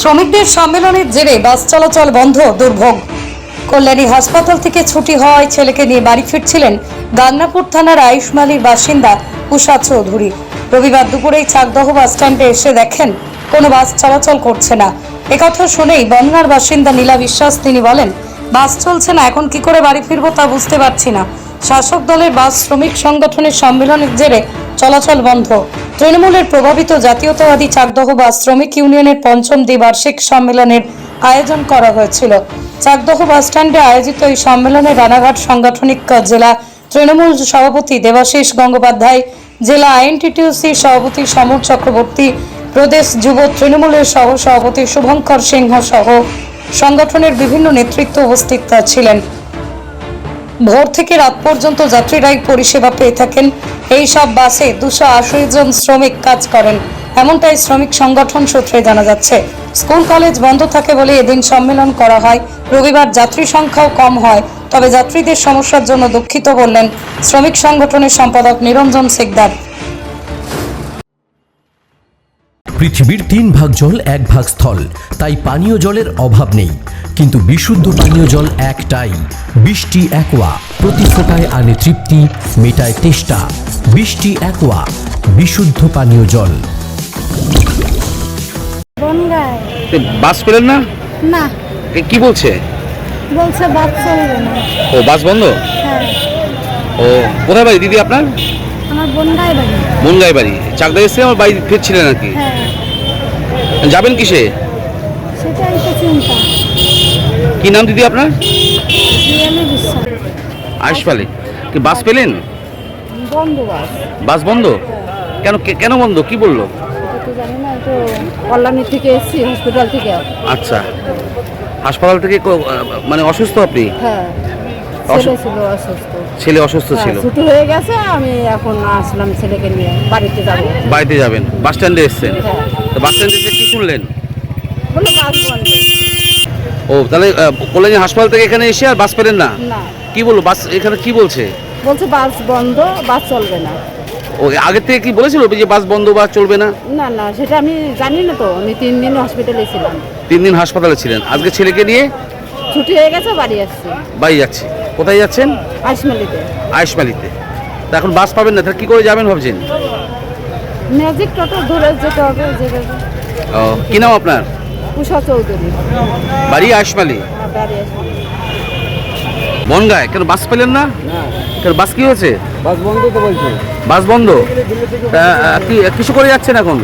শ্রমিকদের সম্মেলনের জেরে বাস চলাচল বন্ধ, দুর্ভোগ। কল্যাণী হাসপাতাল থেকে ছুটি হওয়ায় ছেলেকে নিয়ে বাড়ি ফিরছিলেন গাংনাপুর থানার আয়ুষ্মালীর বাসিন্দা উষা চৌধুরী। রবিবার দুপুরেই চাকদহ বাস স্ট্যান্ডে এসে দেখেন, কোনো বাস চলাচল করছে না। একথা শুনেই বন্যার বাসিন্দা নীলা বিশ্বাস, তিনি বলেন, বাস চলছে না, এখন কি করে বাড়ি ফিরবো তা বুঝতে পারছি না। শাসক দলের বাস শ্রমিক সংগঠনের সম্মেলনের জেরে চলাচল বন্ধ। তৃণমূলের প্রভাবিত জাতীয়তাবাদী চাকদহ বাস শ্রমিক ইউনিয়নের পঞ্চম দ্বিবার্ষিক সম্মেলনের আয়োজন করা হয়েছিল। চাকদহ বাস স্ট্যান্ডে আয়োজিত এই সম্মেলনে রানাঘাট সাংগঠনিক জেলা তৃণমূল সভাপতি দেবাশিস গঙ্গোপাধ্যায়, জেলা আইএনটিটিউসির সভাপতি সমর চক্রবর্তী, প্রদেশ যুব তৃণমূলের সহ সভাপতি শুভঙ্কর সিংহ সহ সংগঠনের বিভিন্ন নেতৃত্ব উপস্থিত ছিলেন। ভোর থেকে রাত পর্যন্ত যাত্রীরাই পরিষেবা পেয়ে থাকেন। এই সব বাসে দুশো আশি জন শ্রমিক কাজ করেন। এমনটাই শ্রমিক সংগঠন সূত্রে জানা যাচ্ছে। স্কুল, কলেজ বন্ধ থাকে বলে এদিন সম্মেলন করা হয়। রবিবার যাত্রী সংখ্যাও কম হয়, তবে যাত্রীদের সমস্যার জন্য দুঃখিত বললেন শ্রমিক সংগঠনের সম্পাদক নিরঞ্জন সিকদার। পৃথিবীর তিন ভাগ জল এক ভাগ স্থল। তাই পানীয় জলের অভাব নেই। কিন্তু বিশুদ্ধ পানীয় জল একটাই। বৃষ্টি একোয়া। প্রতি ফোটায় আনে তৃপ্তি মেটায় তেষ্টা। বৃষ্টি একোয়া। বিশুদ্ধ পানীয় জল। বাস পেলেন না? না। এ কি বলছে? বলছে বাদ চলবে না। ও বাস বন্ধ? হ্যাঁ। ও কোথায় বাড়ি দিদি আপনার? আমার বনগায় বাড়ি। মুনগাই বাড়ি। চাকদা এসে আমার বাড়ি ফিরছিলেন আর কি। হ্যাঁ। যাবেন কিসে? সেটাই তো চিন্তা। কি নাম দিদি আপনার? বিশ্বাস। কি বাস পেলেন? বন্ধ বাস। বাস বন্ধ? কেন কেন বন্ধ? কি বলল? কল্যাণী থেকে এসেছি হসপিটাল থেকে। আচ্ছা। হাসপাতাল থেকে মানে অসুস্থ আপনি? হ্যাঁ। ছেলে অসুস্থ। ছেলে হ্যাঁ, ছিল। ছুটি হয়ে গেছে আমি এখন আসলাম ছেলেকে নিয়ে বাড়িতে যাব। বাড়িতে যাবেন। বাস স্ট্যান্ডে এসছেন। হ্যাঁ। তো বাস স্ট্যান্ডে বন্ধ। ও তাহলে কল্যাণী হাসপাতাল থেকে এখানে এসে আর বাস পেলেন না? কি বলল? বাস এখানে কি বলছে? বলছে বাস বন্ধ বাস চলবে না। ও আগের থেকে কি বলেছিল যে বাস বন্ধ বা চলবে না? না না সেটা আমি জানি না তো। আমি তিন দিন হসপিটালে ছিলাম। তিন দিন হাসপাতালে ছিলেন। আজকে ছেলেকে নিয়ে ছুটি হয়ে গেছে বাড়ি আসছি। বাড়ি যাচ্ছে। কোথায় যাচ্ছেন? আইসমালিতে আয়ুষ্মালিতে। তা এখন বাস পাবেন না তাহলে কি করে যাবেন ভাবছেন? ম্যাজিক টোটো ধরে যেতে হবে যেতে। ও কি নাম আপনার? উষা চৌধুরী। বাড়ি আয়ুষ্মালি আর বনগায় কেন বাস পেলেন না? কেন বাস কি হয়েছে? বাস বন্ধ তো বলছে। বাস বন্ধ? কি কিছু করে যাচ্ছেন এখন?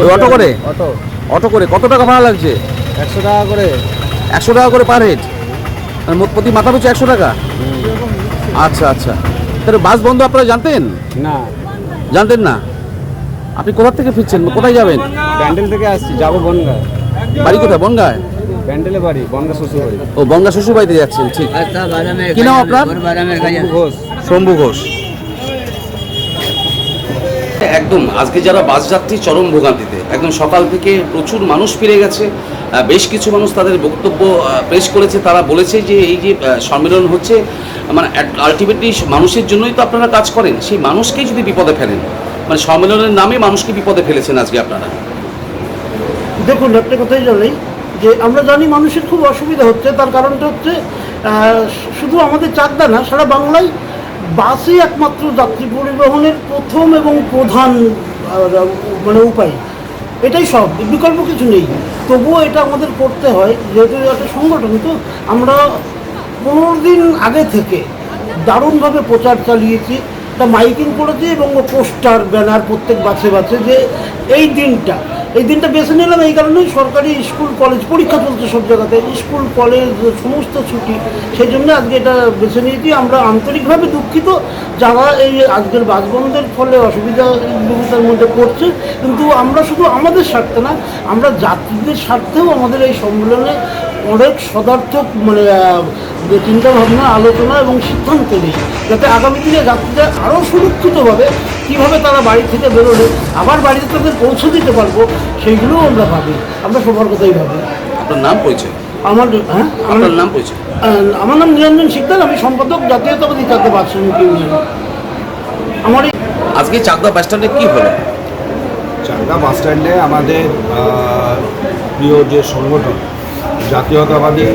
ওই অটো করে? অটো। অটো করে কত টাকা ভাড়া লাগছে? একশো টাকা করে। একশো টাকা করে পার হেড? আর মোট প্রতি মাথা পিছু একশো টাকা? আচ্ছা আচ্ছা। তাহলে বাস বন্ধ আপনারা জানতেন? না। জানতেন না? আপনি কোথা থেকে ফিরছেন? কোথায় যাবেন? ব্যান্ডেল থেকে আসছি যাব বনগাঁ। বাড়ি কোথায়? বনগায় ব্যান্ডেলে বাড়ি বনগা শ্বশুর বাড়ি ও বনগা শ্বশুর বাড়িতে যাচ্ছেন ঠিক। কি নাম আপনার? ঘোষ। শম্ভু ঘোষ। একদম আজকে যারা বাস যাত্রী চরম ভোগান্তিতে। একদম সকাল থেকে প্রচুর মানুষ ফিরে গেছে। বেশ কিছু মানুষ তাদের বক্তব্য পেশ করেছে। তারা বলেছে যে এই যে সম্মেলন হচ্ছে মানে আলটিমেটলি মানুষের জন্যই তো আপনারা কাজ করেন। সেই মানুষকেই যদি বিপদে ফেলেন মানে সম্মেলনের নামে মানুষকে বিপদে ফেলেছেন আজকে আপনারা। দেখুন, একটা কথাই জানাই যে আমরা জানি মানুষের খুব অসুবিধা হচ্ছে, তার কারণটা হচ্ছে শুধু আমাদের চাকদা না, সারা বাংলায় বাসই একমাত্র যাত্রী পরিবহনের প্রথম এবং প্রধান মানে উপায়। এটাই সব, বিকল্প কিছু নেই। তবুও এটা আমাদের করতে হয়, যেহেতু একটা সংগঠন, তো আমরা পনেরো দিন আগে থেকে দারুণভাবে প্রচার চালিয়েছি তা মাইকিং করেছি এবং পোস্টার, ব্যানার প্রত্যেক বাসে বাসে যে এই দিনটা এই দিনটা বেছে নিলাম এই কারণেই সরকারি স্কুল, কলেজ পরীক্ষা চলছে সব জায়গাতে। স্কুল, কলেজ, সমস্ত ছুটি, সেই জন্য আজকে এটা বেছে নিয়েছি। আমরা আন্তরিকভাবে দুঃখিত যারা এই আজকের বাস বন্ধের ফলে অসুবিধা দুর্বিধার মধ্যে পড়ছে। কিন্তু আমরা শুধু আমাদের স্বার্থে না, আমরা যাত্রীদের স্বার্থেও আমাদের এই সম্মেলনে অনেক সদার্থক মানে যে চিন্তাভাবনা আলোচনা এবং সিদ্ধান্ত নিই যাতে আগামী দিনে যাত্রীরা আরও সুরক্ষিতভাবে কীভাবে তারা বাড়ি থেকে বেরোলে আবার বাড়িতে তাদের পৌঁছে দিতে পারব সেইগুলোও আমরা ভাবি। আমরা সবার কথাই ভাবি। আপনার নাম পরিচয়? আমার হ্যাঁ? আমার আপনার নাম পরিচয়? আমার নাম নিরঞ্জন শিকদার আমি সম্পাদক জাতীয়তাবাদী চাকরি বাস ইউনিয়ন আমার এই আজকে চাকদা বাস স্ট্যান্ডে কী হলো? চাকদা চাকদা বাস স্ট্যান্ডে আমাদের প্রিয় যে সংগঠন জাতীয়তাবাদী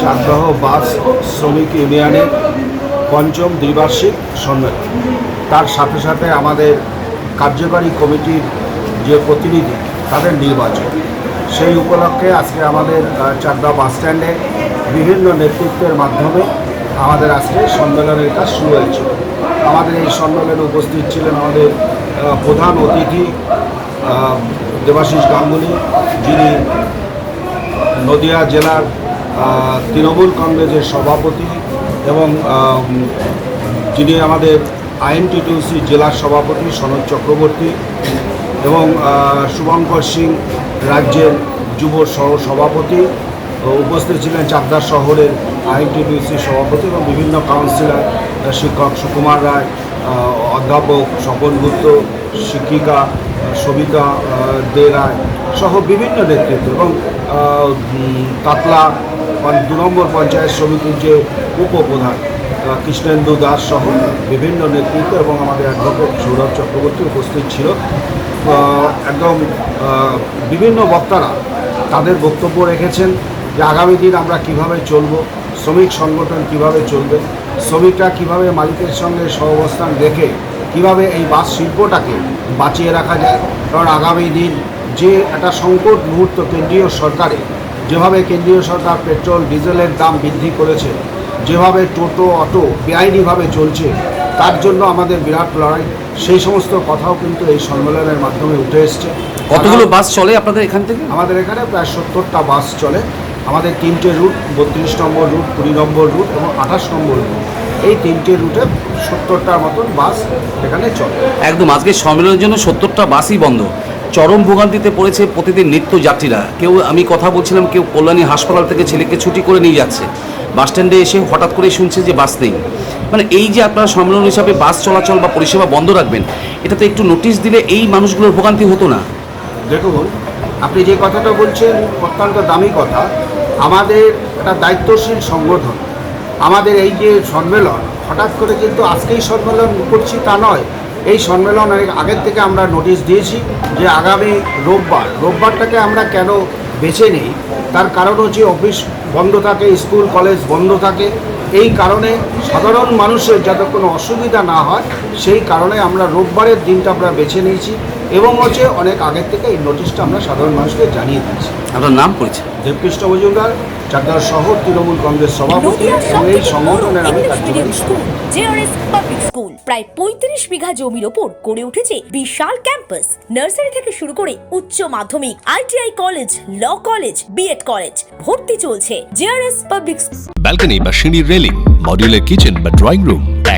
চাকদাহ বাস শ্রমিক ইউনিয়নের পঞ্চম দ্বিবার্ষিক সম্মেলন। তার সাথে সাথে আমাদের কার্যকারী কমিটির যে প্রতিনিধি, তাদের নির্বাচন। সেই উপলক্ষে আজকে আমাদের চাকদা বাস স্ট্যান্ডে বিভিন্ন নেতৃত্বের মাধ্যমে আমাদের আজকে সম্মেলনের কাজ শুরু হয়েছে। আমাদের এই সম্মেলনে উপস্থিত ছিলেন আমাদের প্রধান অতিথি দেবাশিস গাঙ্গুলি, যিনি নদিয়া জেলার তৃণমূল কংগ্রেসের সভাপতি এবং যিনি আমাদের আইএনটিটিউসি জেলার সভাপতি সনদ চক্রবর্তী এবং শুভঙ্কর সিং রাজ্যের যুব সহ সভাপতি উপস্থিত ছিলেন চাকদা শহরের আইএনটিটিউসি সভাপতি এবং বিভিন্ন কাউন্সিলর, শিক্ষক সুকুমার রায় অধ্যাপক স্বপন গুপ্ত, শিক্ষিকা, সবিতা দে রায় সহ বিভিন্ন নেতৃত্ব এবং তাতলা দু নম্বর পঞ্চায়েত সমিতির যে উপপ্রধান কৃষ্ণেন্দু দাস সহ বিভিন্ন নেতৃত্ব এবং আমাদের অ্যাডভোকেট সৌরভ চক্রবর্তী উপস্থিত ছিল। একদম বিভিন্ন বক্তারা তাদের বক্তব্য রেখেছেন যে আগামী দিন আমরা কীভাবে চলব, শ্রমিক সংগঠন কীভাবে চলবে, শ্রমিকরা কীভাবে মালিকের সঙ্গে সহাবস্থান রেখে কীভাবে এই বাস শিল্পটাকে বাঁচিয়ে রাখা যায়। কারণ আগামী দিন যে একটা সংকট মুহূর্ত কেন্দ্রীয় সরকারে যেভাবে কেন্দ্রীয় সরকার পেট্রোল ডিজেলের দাম বৃদ্ধি করেছে যেভাবে টোটো অটো বেআইনিভাবে চলছে তার জন্য আমাদের বিরাট লড়াই সেই সমস্ত কথাও কিন্তু এই সম্মেলনের মাধ্যমে উঠে এসছে। কতগুলো বাস চলে আপনাদের এখান থেকে? আমাদের এখানে প্রায় সত্তরটা বাস চলে। আমাদের তিনটে রুট বত্রিশ নম্বর রুট কুড়ি নম্বর রুট এবং আঠাশ নম্বর রুট। এই তিনটে রুটে সত্তরটার মতন বাস এখানে চলে। একদম আজকে সম্মেলনের জন্য সত্তরটা বাসই বন্ধ। চরম ভোগান্তিতে পড়েছে প্রতিদিন নিত্য যাত্রীরা কেউ আমি কথা বলছিলাম, কেউ কল্যাণী হাসপাতাল থেকে ছেলেকে ছুটি করে নিয়ে যাচ্ছে। বাস স্ট্যান্ডে এসে হঠাৎ করে শুনছে যে বাস নেই। মানে এই যে আপনারা সম্মেলন হিসাবে বাস চলাচল বা পরিষেবা বন্ধ রাখবেন, এটাতে একটু নোটিশ দিলে এই মানুষগুলোর ভোগান্তি হতো না? দেখুন, আপনি যে কথাটা বলছেন অত্যন্ত দামি কথা। আমাদের একটা দায়িত্বশীল সংগঠন। আমাদের এই যে সম্মেলন, হঠাৎ করে কিন্তু আজকেই সম্মেলন করছি তা নয়। এই সম্মেলন অনেক আগের থেকে আমরা নোটিশ দিয়েছি যে আগামী রোববার, রোববারটাকে আমরা কেন বেছে নিই? তার কারণ হচ্ছে অফিস বন্ধ থাকে স্কুল কলেজ বন্ধ থাকে। এই কারণে সাধারণ মানুষের যাতে কোনো অসুবিধা না হয়, সেই কারণে আমরা রোববারের দিনটা আমরা বেছে নিয়েছি। এবং হচ্ছে অনেক আগের থেকে এই নোটিশটা আমরা সাধারণ মানুষকে জানিয়ে দিচ্ছি আপনার নাম পরিচয়? দেবকৃষ্ণ মজুমদার চাকদার শহর তৃণমূল কংগ্রেস সভাপতি এবং এই সংগঠনের আমি কার্যকরী। স্কুল জেআরএস পাবলিক স্কুল প্রায় পঁয়ত্রিশ বিঘা জমির ওপর গড়ে উঠেছে বিশাল ক্যাম্পাস নার্সারি থেকে শুরু করে উচ্চ মাধ্যমিক ITI college law college BEd college ভর্তি চলছে জেআরএস পাবলিক ব্যালকনি বা সিঁড়ির রেলিং মডিউলার কিচেন বা ড্রয়িং রুম